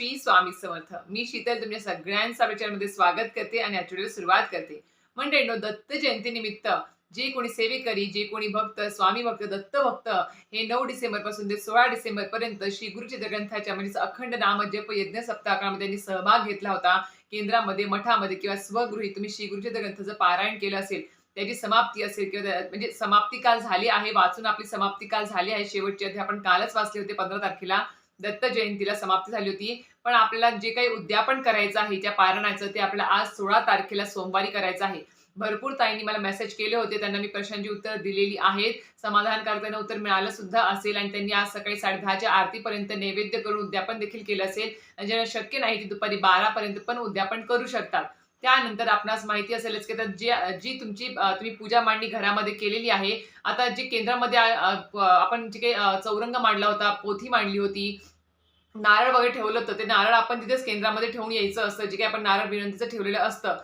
श्री स्वामी समर्थ. मी शीतल तुमच्या सगळ्यांचा विचारमध्ये स्वागत करते आणि आठवड्याला सुरुवात करते. मंडळींनो दत्त जयंती निमित्त जे कोणी सेवेकरी जे कोणी भक्त स्वामी भक्त दत्त भक्त हे नऊ डिसेंबरपासून ते सोळा डिसेंबर पर्यंत श्री गुरुचित्र ग्रंथाच्या म्हणजे अखंड नामजप यज्ञ सप्ताहामध्ये त्यांनी सहभाग घेतला होता. केंद्रामध्ये मठामध्ये किंवा स्वगृही तुम्ही श्री गुरुचित्र ग्रंथाचं पारायण केलं असेल त्याची समाप्ती असेल किंवा म्हणजे समाप्ती काल झाली आहे वाचून आपली समाप्ती काल झाली आहे. शेवटची अध्याय आपण कालच वाचले होते पंधरा तारखेला. दत्त जयंतीला समाप्ती झाली होती. पण आपल्याला जे काही उद्यापन करायचं आहे त्या पारणाचं ते आपल्याला आज सोळा तारखेला सोमवारी करायचं आहे. भरपूर ताईंनी मला मेसेज केले होते त्यांना मी प्रश्नांची उत्तर दिलेली आहेत. समाधानकारक करताना उत्तर मिळालं सुद्धा असेल आणि त्यांनी आज सकाळी साडे दहाच्या आरतीपर्यंत नैवेद्य करून उद्यापन देखील केलं असेल. ज्यांना शक्य नाही ती दुपारी बारा पर्यंत पण उद्यापन करू शकतात. त्यानंतर आपणास माहिती असेलच की आता जी जी तुमची तुम्ही पूजा मांडणी घरामध्ये केलेली आहे आता जे केंद्रामध्ये आपण जे काही चौरंग मांडला होता पोथी मांडली होती नारळ वगैरे ठेवलं होतं. ते नारळ आपण तिथेच केंद्रामध्ये ठेवून यायचं असतं. जे काही आपण नारळ विनंतीचं ठेवलेलं असतं.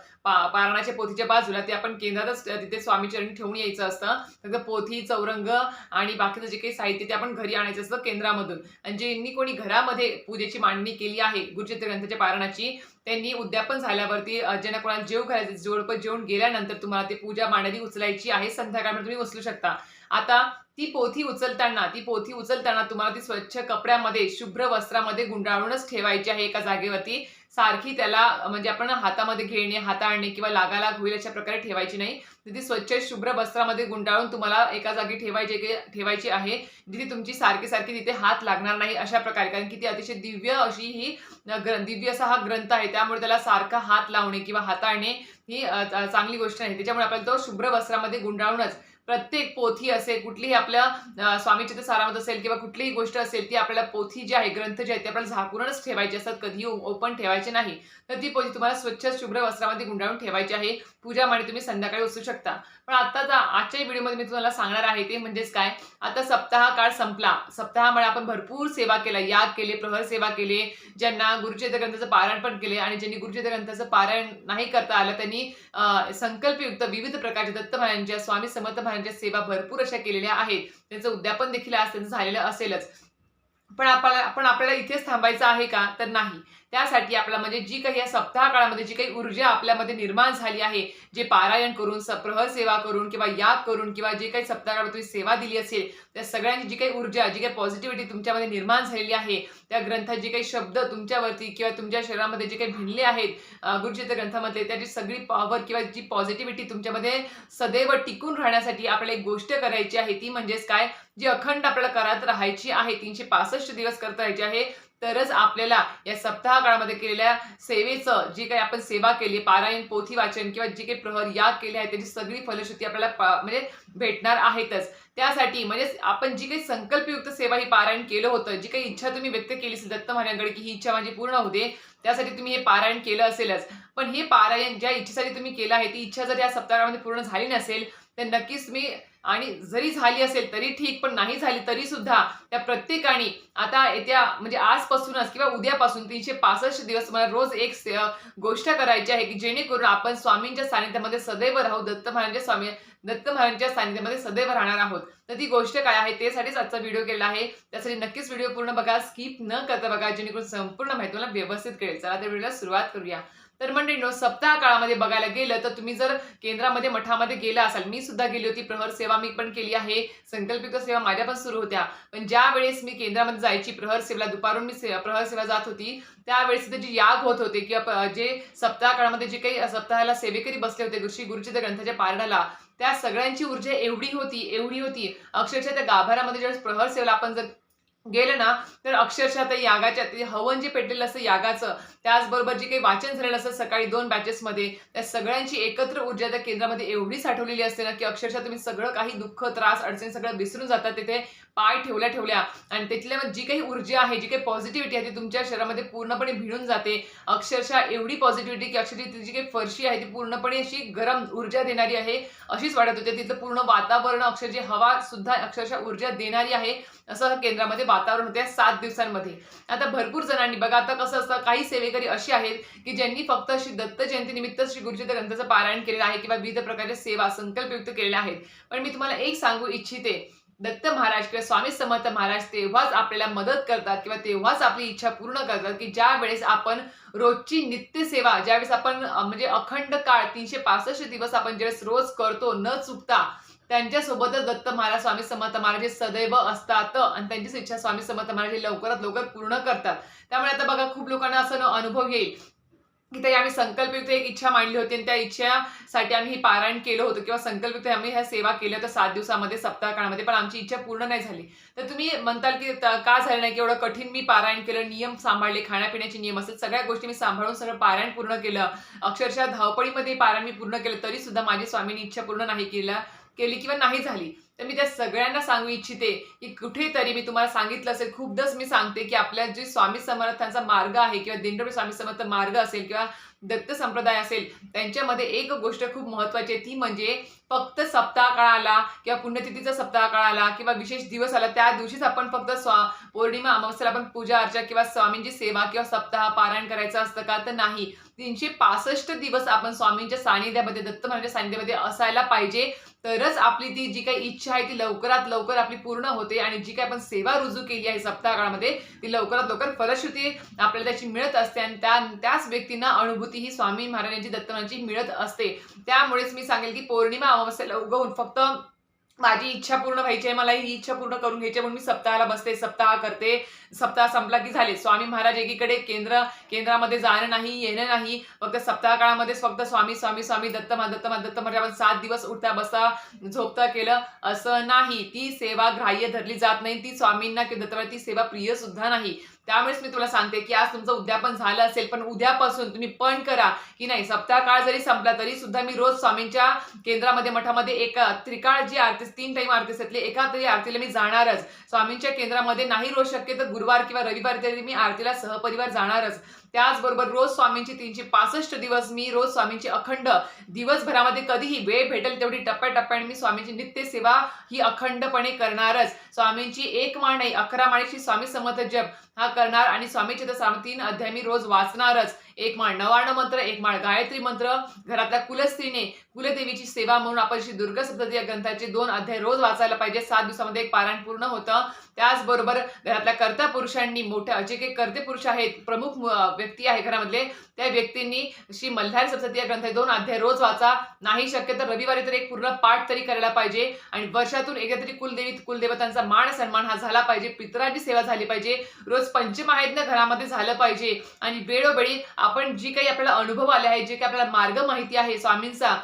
पारणाच्या पोथीच्या बाजूला ते आपण केंद्रातच तिथे स्वामीचरण ठेवून यायचं असतं. त्याचं पोथी चौरंग आणि बाकीचं जे काही साहित्य ते आपण घरी आणायचं असतं केंद्रामधून. आणि ज्यांनी कोणी घरामध्ये पूजेची मांडणी केली आहे गुरुचित्र ग्रंथाच्या पारणाची त्यांनी उद्यापन झाल्यावरती ज्यांना कोणाला जेव घालायचं जोडपं जेवण गेल्यानंतर तुम्हाला ते पूजा मांडणी उचलायची आहे. संध्याकाळमध्ये तुम्ही उचलू शकता. आता ती पोथी उचलताना ती पोथी उचलताना तुम्हाला ती स्वच्छ कपड्यामध्ये शुभ्र वस्त्रामध्ये गुंडाळूनच ठेवायची आहे एका जागेवरती. सारखी त्याला म्हणजे आपण हातामध्ये घेणे हाताळणे किंवा लागालाग होईल अशा प्रकारे ठेवायची नाही. तिथे ती स्वच्छ शुभ्र वस्त्रामध्ये गुंडाळून तुम्हाला एका जागी ठेवायची की- ठेवायची आहे जिथे तुमची सारखी सारखी तिथे हात लागणार नाही अशा प्रकारे. कारण की ती अतिशय दिव्य अशी ही ग्र- दिव्य असा हा ग्रंथ आहे. त्यामुळे त्याला सारखा हात लावणे किंवा हाताळणे ही चांगली गोष्ट आहे त्याच्यामुळे आपल्याला तो शुभ्र वस्त्रामध्ये गुंडाळूनच प्रत्येक पोथी असेल कुठलीही आपल्या स्वामी चित्र सारामत असेल किंवा कुठलीही गोष्ट असेल ती आपल्याला पोथी जी आहे ग्रंथ जे आहेत ते आपल्याला झाकूनच ठेवायचे असतात. कधीही ओपन ठेवायचे नाही. तर ती पोथी तुम्हाला स्वच्छ शुभ्र वस्त्रामध्ये गुंडाळून ठेवायची आहे. पूजा मांडी तुम्ही संध्याकाळी उचलू शकता. पण आत्ताचा आजच्या व्हिडिओमध्ये मी तुम्हाला सांगणार आहे ते म्हणजेच काय? आता सप्ताह काळ संपला. सप्ताहामुळे आपण भरपूर सेवा केला याग केले प्रहर सेवा केले ज्यांना गुरुचरित्र ग्रंथाचं पारायण पण केले आणि ज्यांनी गुरुचरित्र ग्रंथाचं पारायण नाही करता आलं त्यांनी संकल्पयुक्त विविध प्रकारच्या दत्त महाराजांच्या स्वामी समर्थ महाराजांच्या सेवा भरपूर अशा केलेल्या आहेत. त्यांचं उद्यापन देखील आज त्यांचं झालेलं असेलच. पण आपल्याला आपण आपल्याला इथेच थांबायचं आहे का? तर नाही. त्यासाठी आपला म्हणजे जी काही या सप्ताह काळामध्ये जी काही ऊर्जा आपल्यामध्ये निर्माण झाली आहे जे पारायण करून स- प्रहर सेवा करून किंवा याग करून किंवा जे काही सप्ताह काळात तुम्ही सेवा दिली असेल त्या सगळ्यांची जी काही ऊर्जा जी काही पॉझिटिव्हिटी तुमच्यामध्ये निर्माण झालेली आहे त्या ग्रंथात जे काही शब्द तुमच्यावरती किंवा तुमच्या शरीरामध्ये जे काही भिनले आहेत अ, गुरुचित्र ग्रंथामध्ये त्याची सगळी पॉवर किंवा जी पॉझिटिव्हिटी तुमच्यामध्ये सदैव टिकून राहण्यासाठी आपल्याला एक गोष्ट करायची आहे ती म्हणजेच काय? जी अखंड आपल्याला करत राहायची आहे तीनशे पासष्ट दिवस करत राहायची आहे तरच आपल्याला या सप्ताह काळामध्ये केलेल्या सेवेचं जी काही आपण सेवा केली पारायण पोथी वाचन किंवा जी काही प्रहर या केले आहे त्याची सगळी फलश्रुती आपल्याला म्हणजे भेटणार आहेतच. त्यासाठी म्हणजे आपण जी काही संकल्पयुक्त सेवा ही पारायण केलं होतं जी काही इच्छा तुम्ही व्यक्त केली असेल दत्त महाराजांकडे की ही इच्छा माझी पूर्ण होते त्यासाठी तुम्ही हे पारायण केलं असेलच. पण हे पारायण ज्या इच्छेसाठी तुम्ही केलं आहे ती इच्छा जर या सप्ताहामध्ये पूर्ण झाली नसेल तर नक्कीच तुम्ही आणि जरी झाली असेल तरी ठीक पण नाही झाली तरी सुद्धा त्या प्रत्येकाने आता येत्या म्हणजे आजपासूनच किंवा उद्यापासून तीनशे पासष्ट दिवस मला रोज एक गोष्ट करायची आहे की जेणेकरून आपण स्वामींच्या सानिध्यामध्ये सदैव राहू दत्त महाराजांच्या स्वामी दत्त महाराजांच्या सानिध्यामध्ये सदैव राहणार आहोत. तर ती गोष्ट काय आहे त्यासाठीच आजचा व्हिडिओ केला आहे. त्यासाठी नक्कीच व्हिडिओ पूर्ण बघा स्किप न करता बघा जेणेकरून संपूर्ण माहिती मला व्यवस्थित कळेल. चला तर व्हिडिओला सुरुवात करूया. तर मंडळींनो सप्ताह काळामध्ये बघायला गेलं तर तुम्ही जर केंद्रामध्ये मठामध्ये गेला असाल मी सुद्धा गेली होती प्रहर सेवा मी पण केली आहे संकल्पित सेवा माझ्या पण सुरू होत्या. पण ज्या वेळेस मी केंद्रामध्ये जायची प्रहर सेवेला दुपारून मी से- प्रहर सेवा जात होती त्यावेळेस तिथे जी याग होत होते किंवा जे सप्ताह काळामध्ये जे काही सप्ताहाला सेवेकरी बसले होते शी गुरुजी त्या ग्रंथाच्या पारणाला त्या सगळ्यांची ऊर्जा एवढी होती एवढी होती. अक्षरशः त्या गाभाऱ्यामध्ये ज्यावेळेस प्रहर सेवेला आपण जर गेलं ना तर अक्षरशः त्या यागाच्या ते हवन जे पेटलेलं असतं यागाचं त्याचबरोबर जे काही वाचन झालेलं असतं सकाळी दोन बॅचेसमध्ये त्या सगळ्यांची एकत्र ऊर्जा त्या केंद्रामध्ये एवढी साठवलेली असते ना की अक्षरशः तुम्ही सगळं काही दुःख त्रास अडचणी सगळं विसरून जातात तिथे पाय ठेवल्या ठेवल्या. आणि तिथल्या जी काही ऊर्जा आहे जी काही पॉझिटिव्हिटी आहे ती तुमच्या शरीरामध्ये पूर्णपणे भिडून जाते. अक्षरशः एवढी पॉझिटिव्हिटी की अक्षरशः ती जी काही फरशी आहे ती पूर्णपणे अशी गरम ऊर्जा देणारी आहे अशीच वाटत होते. तिथलं पूर्ण वातावरण अक्षरशः हवा सुद्धा अक्षरशः ऊर्जा देणारी आहे. असं केंद्रामध्ये वातावरण होते सात दिवसांमध्ये. आता भरपूर जणांनी बघा आता कसं असतं काही सेवेकरी अशी आहेत की ज्यांनी फक्त श्री दत्त जयंतीनिमित्त श्री गुरुचित्र ग्रंथाचं पारायण केलेलं आहे किंवा विविध प्रकारच्या सेवा संकल्पयुक्त केलेल्या आहेत. पण मी तुम्हाला एक सांगू इच्छिते दत्त महाराज किंवा स्वामी समर्थ महाराज तेव्हाच आपल्याला मदत करतात किंवा तेव्हाच आपली इच्छा पूर्ण करतात की ज्या वेळेस आपण रोजची नित्यसेवा ज्यावेळेस आपण म्हणजे अखंड काळ तीनशे पासष्ट दिवस आपण ज्यावेळेस रोज करतो न चुकता त्यांच्यासोबतच दत्त महाराज स्वामी समर्थ महाराज हे सदैव असतात आणि त्यांचीच इच्छा स्वामी समर्थ महाराज हे लवकरात लवकर पूर्ण करतात. त्यामुळे आता बघा खूप लोकांना असं अनुभव येईल की तरी आम्ही संकल्पयुक्त एक इच्छा मांडली होती आणि त्या इच्छासाठी आम्ही ही पारायण केलं होतं किंवा संकल्पयुक्त आम्ही ह्या सेवा केल्या होत्या सात दिवसामध्ये सप्ताह काळामध्ये पण आमची इच्छा पूर्ण नाही झाली. तर तुम्ही म्हणताल की का झालं नाही की एवढं कठीण मी पारायण केलं नियम सांभाळले खाण्यापिण्याचे नियम असेल सगळ्या गोष्टी मी सांभाळून सगळं पारायण पूर्ण केलं. अक्षरशः धावपळीमध्ये पारायण मी पूर्ण केलं तरी सुद्धा माझी स्वामींनी इच्छा पूर्ण नाही केल्या. केली किंवा नाही झाली तर मी त्या सगळ्यांना सांगू इच्छिते की कुठेतरी मी तुम्हाला सांगितलं असेल खूपदाच मी सांगते की आपल्या जे स्वामी समर्थांचा मार्ग आहे किंवा दिंडोरी स्वामी समर्थ मार्ग असेल किंवा दत्त संप्रदाय असेल त्यांच्यामध्ये एक गोष्ट खूप महत्वाची आहे ती म्हणजे फक्त सप्ताह काळ आला किंवा पुण्यतिथीचा सप्ताह काळ आला किंवा विशेष दिवस आला त्या दिवशीच आपण फक्त स्वा पौर्णिमा अमावस्याला आपण पूजा अर्चा किंवा स्वामींची सेवा किंवा सप्ताह पारायण करायचं असतं का? तर नाही. तीनशे पासष्ट दिवस आपण स्वामींच्या सानिध्यामध्ये दत्त महाराजांच्या सानिध्यामध्ये असायला पाहिजे. तरच आपली ती जी काही इच्छा आहे ती लवकरात लवकर आपली पूर्ण होते आणि जी काही आपण सेवा रुजू केली आहे सप्ताह काळामध्ये ती लवकरात लवकर फलश्रुती आपल्याला त्याची मिळत असते आणि त्या त्याच व्यक्तींना अनुभूती ही स्वामी महाराजांची दत्त महाराजांची मिळत असते. त्यामुळेच मी सांगेल की पौर्णिमा हो, अमावस्याला उगवून फक्त माझी इच्छा पूर्ण व्हायची आहे मला ही इच्छा पूर्ण करून घ्यायची आहे. म्हणून मी सप्ताहाला बसते सप्ताह करते सप्ताह संपला की झाले. स्वामी महाराज एकीकडे केंद्र केंद्रामध्ये जाणं नाही येणं नाही. फक्त सप्ताह काळामध्येच फक्त स्वामी स्वामी स्वामी दत्त मा दत्त मा दत्त म्हणजे आपण सात दिवस उठता बसता झोपता केलं असं नाही. ती सेवा ग्राह्य धरली जात नाही. ती स्वामींना किंवा दत्तवाला ती सेवा प्रिय सुद्धा नाही. त्यामुळेच मी तुला सांगते की आज तुमचं उद्यापन झालं असेल पण उद्यापासून तुम्ही पण करा की नाही. सप्ताह काळ जरी संपला तरी सुद्धा मी रोज स्वामींच्या केंद्रामध्ये मठामध्ये एक त्रिकाळ जी आरती तीन टाईम आरती असते एका तरी आरतीला मी जाणारच. स्वामींच्या केंद्रामध्ये नाही रोज शक्य तर गुरुवार किंवा रविवार तरी मी आरतीला सहपरिवार जाणारच. त्याचबरोबर रोज स्वामींची तीनशे पासष्ट दिवस मी रोज स्वामींची अखंड दिवसभरामध्ये कधीही वेळ भेटेल तेवढी टप्प्याटप्प्याने मी स्वामींची नित्य सेवा ही अखंडपणे करणारच. स्वामींची एक माणे नाही अकरा माणेची स्वामी समर्थ जप हा करणार आणि स्वामीचे तर तीन अध्याय मी रोज वाचणारच. एक माळ नवार्ण मंत्र एक माळ गायत्री मंत्र घरातल्या कुलस्त्रीने कुलदेवीची सेवा म्हणून आपण श्री दुर्गा सप्तती या ग्रंथाचे दोन अध्याय रोज वाचायला पाहिजे. सात दिवसामध्ये एक पारायण पूर्ण होतं. त्याचबरोबर घरातल्या कर्ता पुरुषांनी मोठ्या जे काही कर्ते पुरुष आहेत प्रमुख व्यक्ती आहे घरामधले त्या व्यक्तींनी श्री मल्हार सप्तती या ग्रंथ दोन अध्याय रोज वाचा. नाही शक्य तर रविवारी तर एक पूर्ण पाठ तरी करायला पाहिजे आणि वर्षातून एकदा तरी कुलदेवी कुलदेवतांचा मान सन्मान हा झाला पाहिजे पितरांची सेवा झाली पाहिजे. रोज पंचमायज्ञ घरामध्ये झालं पाहिजे. आणि वेळोवेळी आपण जी काही आपल्याला अनुभव आले आहे जे काही आपल्याला मार्ग माहिती आहे स्वामींचा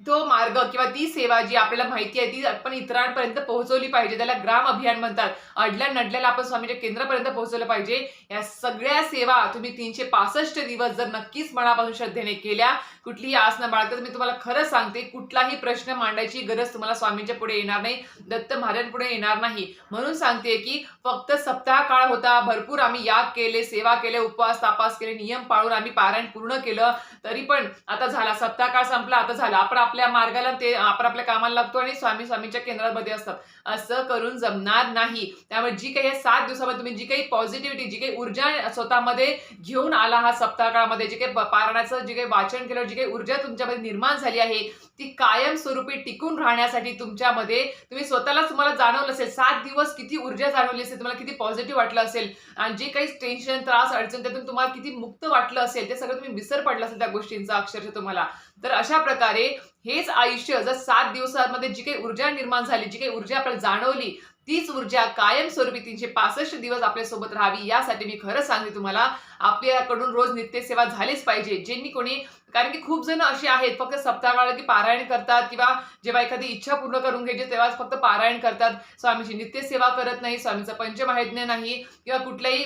तो मार्ग किंवा ती सेवा जी आपल्याला माहिती आहे ती आपण इतरांपर्यंत पोहोचवली पाहिजे त्याला ग्राम अभियान म्हणतात. अडल्या नडल्याला आपण स्वामीच्या केंद्रापर्यंत पोहोचवलं पाहिजे. या सगळ्या सेवा तुम्ही तीनशे पासष्ट दिवस जर नक्कीच मनापासून श्रद्धेने केल्या कुठलीही आस न बाळगता तर मी तुम्हाला खरं सांगते कुठलाही प्रश्न मांडायची गरज तुम्हाला स्वामींच्या पुढे येणार नाही दत्त महाराजांपुढे येणार नाही. म्हणून सांगते की फक्त सप्ताह काळ होता भरपूर आम्ही याग केले सेवा केले उपवास तापास केले नियम पाळून आम्ही पारायण पूर्ण केलं. तरी पण आता झाला सप्ताह काळ संपला आता झाला. आपण आपल्या मार्गाला ते आपण आपल्या कामाला लागतो आणि स्वामी स्वामींच्या केंद्रामध्ये असतात. असं करून जमणार नाही. त्यामुळे जी काही या सात दिवसामध्ये तुम्ही जी काही पॉझिटिव्हिटी जी काही ऊर्जा स्वतःमध्ये घेऊन आला हा सप्ताह काळामध्ये जे काही पारणाचं पारायणाचं जे काही वाचन केलं जी काही ऊर्जा तुमच्यामध्ये निर्माण झाली आहे ती कायमस्वरूपी टिकून राहण्यासाठी तुमच्यामध्ये तुम्ही स्वतःला तुम्हाला जाणवलं असेल सात दिवस किती ऊर्जा जाणवली असेल तुम्हाला किती पॉझिटिव्ह वाटलं असेल आणि जे काही टेन्शन त्रास अडचण त्यातून तुम्हाला किती मुक्त वाटलं असेल ते सगळं तुम्ही विसर पडला असेल त्या गोष्टींचा अक्षरशः तुम्हाला. तर अशा प्रकारे हेच आयुष्य जर सात दिवसामध्ये जी काही ऊर्जा निर्माण झाली जी काही ऊर्जा आपल्याला जाणवली तीच ऊर्जा कायमस्वरूपी तीनशे पासष्ट दिवस आपल्यासोबत राहावी यासाठी मी खरं सांगते तुम्हाला आपल्याकडून रोज नित्यसेवा झालीच पाहिजे. ज्यांनी कोणी कारण की खूप जण असे आहेत फक्त सप्ताह की पारायण करतात किंवा जेव्हा एखादी इच्छा पूर्ण करून घ्यायची तेव्हाच फक्त पारायण करतात. स्वामीची नित्यसेवा करत नाही स्वामीचं पंचमायज्ञ नाही किंवा कुठल्याही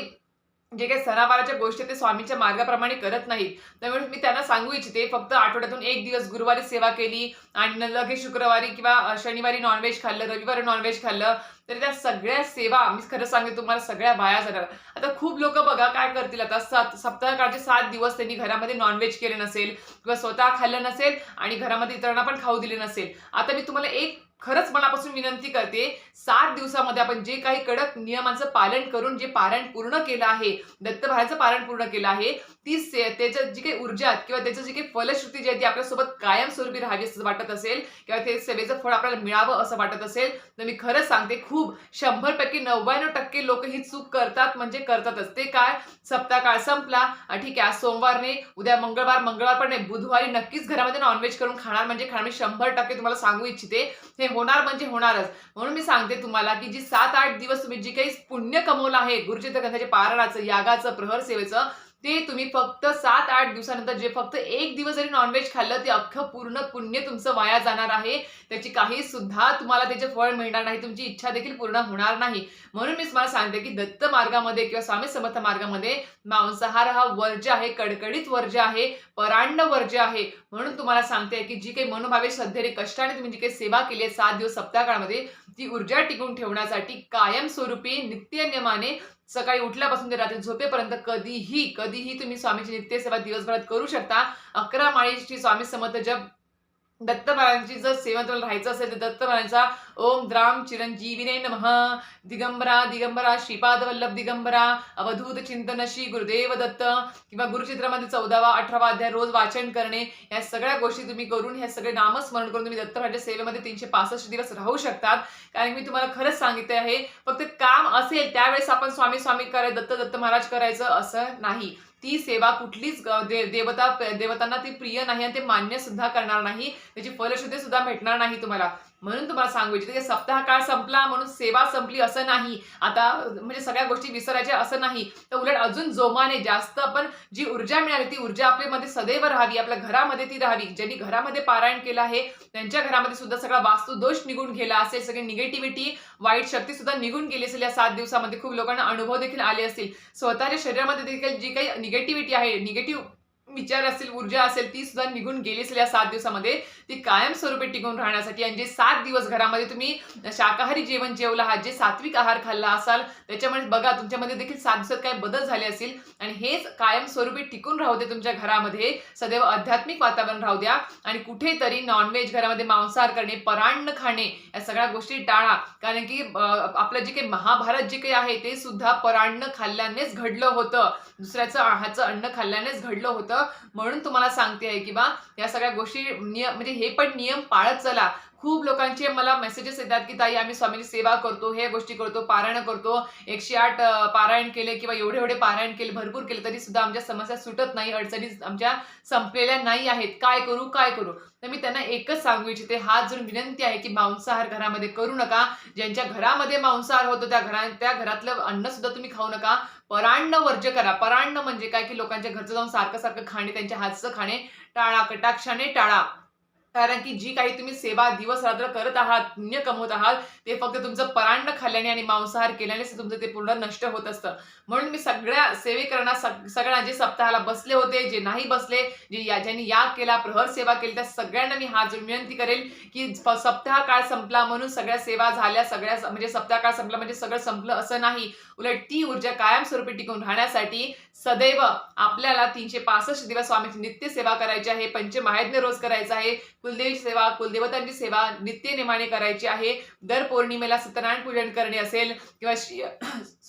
जे काही सणावाराच्या गोष्टी ते स्वामींच्या मार्गाप्रमाणे करत नाहीत. त्यामुळे मी त्यांना सांगू इच्छिते फक्त आठवड्यातून एक दिवस गुरुवारी सेवा केली आणि लगेच शुक्रवारी किंवा शनिवारी नॉनव्हेज खाल्लं रविवारी नॉनव्हेज खाल्लं तर त्या सगळ्या सेवा मी खरं सांगते तुम्हाला सगळ्या बाया जाणार. आता खूप लोक बघा काय करतील आता? सात सप्ताहकाळचे सात दिवस त्यांनी घरामध्ये नॉनव्हेज केले नसेल किंवा स्वतः खाल्लं नसेल आणि घरामध्ये इतरांना पण खाऊ दिले नसेल. आता मी तुम्हाला एक खरंच मनापासून विनंती करते सात दिवसामध्ये आपण जे काही कडक नियमांचं पालन करून जे पारायण पूर्ण केलं आहे दत्तभायाचं पारायण पूर्ण केलं आहे ती से त्याच्यात जी काही ऊर्जा किंवा त्याचं जी काही फलश्रुती जी आहे ती आपल्यासोबत कायमस्वरूपी राहावी असं वाटत असेल किंवा ते सेवेचं फळ आपल्याला मिळावं असं वाटत असेल तर मी खरंच सांगते खूप शंभर पैकी नव्याण्णव टक्के लोक ही चूक करतात म्हणजे करतातच. ते काय? सप्ताह काळ संपला ठीक आहे आज सोमवार नाही. उद्या मंगळवार मंगळवार पण नाही. बुधवारी नक्कीच घरामध्ये नॉनव्हेज करून खाणार. म्हणजे खाणार. मी शंभर टक्के तुम्हाला सांगू इच्छिते. हे होणार म्हणजे होणारच. म्हणून मी सांगते तुम्हाला की जी सात आठ दिवस तुम्ही जी काही पुण्य कमवलं आहे गुरुचित्र ग्रंथाचे पारणाचं यागाचं प्रहर सेवेचं ते तुम्ही फक्त सात आठ दिवसानंतर जे फक्त एक दिवस जरी नॉनव्हेज खाल्लं ते अख्खं पूर्ण पुण्य तुमचं वाया जाणार आहे. त्याची काही सुद्धा तुम्हाला त्याचे फळ मिळणार नाही तुमची इच्छा देखील पूर्ण होणार नाही. म्हणून मी तुम्हाला सांगते की दत्त मार्गामध्ये किंवा स्वामी समर्थ मार्गामध्ये मांसाहार हा वर्ज्य आहे कडकडीत वर्ज्य आहे परांड वर्ज्य आहे म्हणून तुम्हाला सांगते की जी काही मनोभावे श्रद्धेने कष्टाने तुम्ही जी काही सेवा केली आहे सात दिवस सप्ताहकाळामध्ये ती ऊर्जा टिकून ठेवण्यासाठी कायमस्वरूपी नित्यनियमाने सकाळी उठल्यापासून ते रात्री झोपेपर्यंत कधीही कधीही तुम्ही स्वामीची नित्यसेवा दिवसभरात करू शकता. अकरा माळीची स्वामी समर्थ जप दत्त महाराजांची जर सेवा तुम्हाला राहायचं असेल तर दत्त महाराजांचा ओम द्राम चिरंजीविने नमः. दिगंबरा दिगंबरा श्रीपाद वल्लभ दिगंबरा अवधूत चिंतन श्री गुरुदेव दत्त. किंवा गुरुचित्रामध्ये चौदावा अठरावा अध्याय रोज वाचन करणे या सगळ्या गोष्टी तुम्ही करून ह्या सगळे नामस्मरण करून तुम्ही दत्त महाराजांच्या सेवेमध्ये तीनशे पासष्ट दिवस राहू शकतात. कारण मी तुम्हाला खरंच सांगितले आहे फक्त काम असेल त्यावेळेस आपण स्वामी स्वामी करायचं दत्त दत्त महाराज करायचं असं नाही. ती सेवा कुठलीच दे देवता देवतांना ती प्रिय नाही आणि ते मान्य सुद्धा करणार नाही. त्याची फलश्रुती सुद्धा भेटणार नाही तुम्हाला. म्हणून तुम्हाला सांगू इच्छिते की सप्ताह काळ संपला म्हणून सेवा संपली असं नाही. आता म्हणजे सगळ्या गोष्टी विसरायच्या असं नाही. तर उलट अजून जोमाने जास्त आपण जी ऊर्जा मिळाली ती ऊर्जा आपल्यामध्ये सदैव राहावी आपल्या घरामध्ये ती राहावी. ज्यांनी घरामध्ये पारायण केलं आहे त्यांच्या घरामध्ये सुद्धा सगळा वास्तुदोष निघून गेला असेल सगळी निगेटिव्हिटी वाईट शक्ती सुद्धा निघून गेली असेल या सात दिवसामध्ये. खूप लोकांना अनुभव देखील आले असतील. स्वतःच्या शरीरामध्ये देखील जी काही निगेटिव्हिटी आहे निगेटिव्ह विचार असतील ऊर्जा असेल ती सुद्धा निघून गेली असेल या सात दिवसामध्ये ती कायमस्वरूपी टिकून राहण्यासाठी. आणि जे सात दिवस घरामध्ये तुम्ही शाकाहारी जेवण जेवला आहात जे सात्विक आहार खाल्ला असाल त्याच्यामुळे बघा तुमच्यामध्ये देखील सात दिवसात काय बदल झाले असेल आणि हेच कायमस्वरूपी टिकून राहू दे तुमच्या घरामध्ये. सदैव आध्यात्मिक वातावरण राहू द्या. आणि कुठेतरी नॉनव्हेज घरामध्ये मांसाहार करणे परान्न खाणे या सगळ्या गोष्टी टाळा. कारण की आपलं जे काही महाभारत जे काही आहे ते सुद्धा परान्न खाल्ल्यानेच घडलं होतं. दुसऱ्याचं ह्याचं अन्न खाल्ल्यानेच घडलं होतं. म्हणून तुम्हाला सांगते आहे की बा या सगळ्या गोष्टी नियम म्हणजे हे पण नियम पाळत चला. खूप लोकांचे मला मेसेजेस येतात की ताई आम्ही स्वामीची सेवा करतो हे गोष्टी करतो पारायण करतो. एकशे आठ पारायण केले किंवा एवढे एवढे पारायण केले भरपूर केले तरी सुद्धा आमच्या समस्या सुटत नाही अडचणी आमच्या संपलेल्या नाही आहेत. काय करू काय करू? तर मी त्यांना एकच सांगू इच्छिते हात जोडून विनंती आहे की मांसाहार घरामध्ये करू नका. ज्यांच्या घरामध्ये मांसाहार होतो त्या घरा त्या घरातलं अन्न सुद्धा तुम्ही खाऊ नका. परान्न वर्ज्य करा. परान्न म्हणजे काय? की लोकांच्या घरचं जाऊन सारखं सारखं खाणे त्यांच्या हातचं खाणे. टाळा कटाक्षाने टाळा. कारण की जी काही तुम्ही सेवा दिवस रात्र करत आहात पुण्य कमवत आहात ते फक्त तुमचं परांड खाल्ल्याने आणि मांसाहार केल्याने तुमचं ते पूर्ण नष्ट होत असतं. म्हणून मी सगळ्या सेवेकरांना सगळ्यांना सगळ्या जे सप्ताहाला बसले होते जे नाही बसले जे या ज्यांनी याग केला प्रहर सेवा केली त्या सगळ्यांना मी हा विनंती करेल की सप्ताह काळ संपला म्हणून सगळ्या सेवा झाल्या सगळ्या म्हणजे सप्ताह काळ संपला म्हणजे सगळं संपलं असं नाही. उलट ती ऊर्जा कायमस्वरूपी टिकून राहण्यासाठी सदैव आपल्याला तीनशे पासष्ट दिवस स्वामीची नित्य सेवा करायची आहे पंचमहायज्ञ रोज करायचा आहे कुलदेवी सेवा कुलदेवतांची सेवा नित्य नेमाने करायची आहे. दर पौर्णिमेला सत्यनारायण पूजन करणे असेल किंवा श्री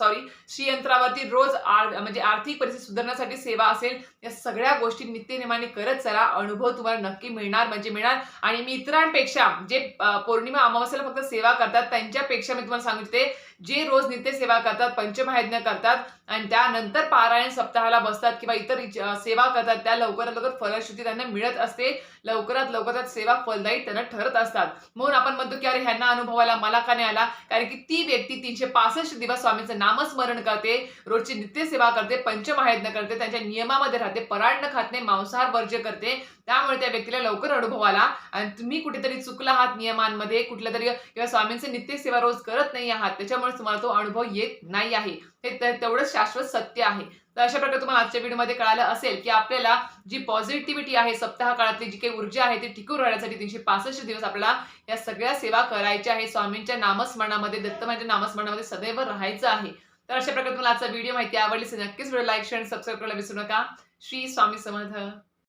सॉरी श्रीयंत्रावरती रोज आर म्हणजे आर्थिक परिस्थिती सुधारण्यासाठी सेवा असेल या सगळ्या गोष्टी नित्यनियमाने करत चला. अनुभव तुम्हाला नक्की मिळणार म्हणजे मिळणार. आणि मी इतरांपेक्षा जे पौर्णिमा अमावस्याला फक्त सेवा करतात त्यांच्यापेक्षा मी तुम्हाला सांगितले जे रोज नित्य सेवा करतात पंचमहायज्ञ करतात आणि त्यानंतर पारायण सप्ताहाला बसतात किंवा इतर सेवा करतात त्या लवकरात लवकर फलश्रुती त्यांना मिळत असते. लवकरात लवकरात सेवा फलदायी त्यांना ठरत असतात. म्हणून आपण म्हणतो की अरे ह्यांना अनुभव आला मला का नाही आला? कारण की ती व्यक्ती तीनशे पासष्ट दिवस स्वामींचं नामस्मरण करते रोजची नित्य सेवा करते पंचमहायज्ञ करते त्यांच्या नियमामध्ये राहते परान्न खात नाही मांसाहार वर्ज्य करते. त्यामुळे त्या व्यक्तीला लवकर अनुभव आला. आणि तुम्ही कुठेतरी चुकला आहात नियमांमध्ये कुठल्या तरी किंवा स्वामींचे नित्य सेवा रोज करत नाही आहात त्याच्यामुळे तुम्हाला तो अनुभव येत नाही आहे. हे तेवढंच शाश्वत सत्य आहे. तर अशा प्रकारे तुम्हाला आजच्या व्हिडिओमध्ये कळालं असेल की आपल्याला जी पॉझिटिव्हिटी आहे सप्ताह काळातली जी काही ऊर्जा आहे ती टिकून राहण्यासाठी तीनशे पासष्ट दिवस आपल्याला या सगळ्या सेवा करायच्या आहे. स्वामींच्या नामस्मरणामध्ये दत्तमाच्या नामस्मरणामध्ये सदैव राहायचं आहे. तर अशा प्रकारे तुम्हाला आजचा व्हिडिओ माहिती आवडली नक्कीच व्हिडिओ लाईक शेअर सबस्क्राईब करायला विसरू नका. श्री स्वामी समर्थ.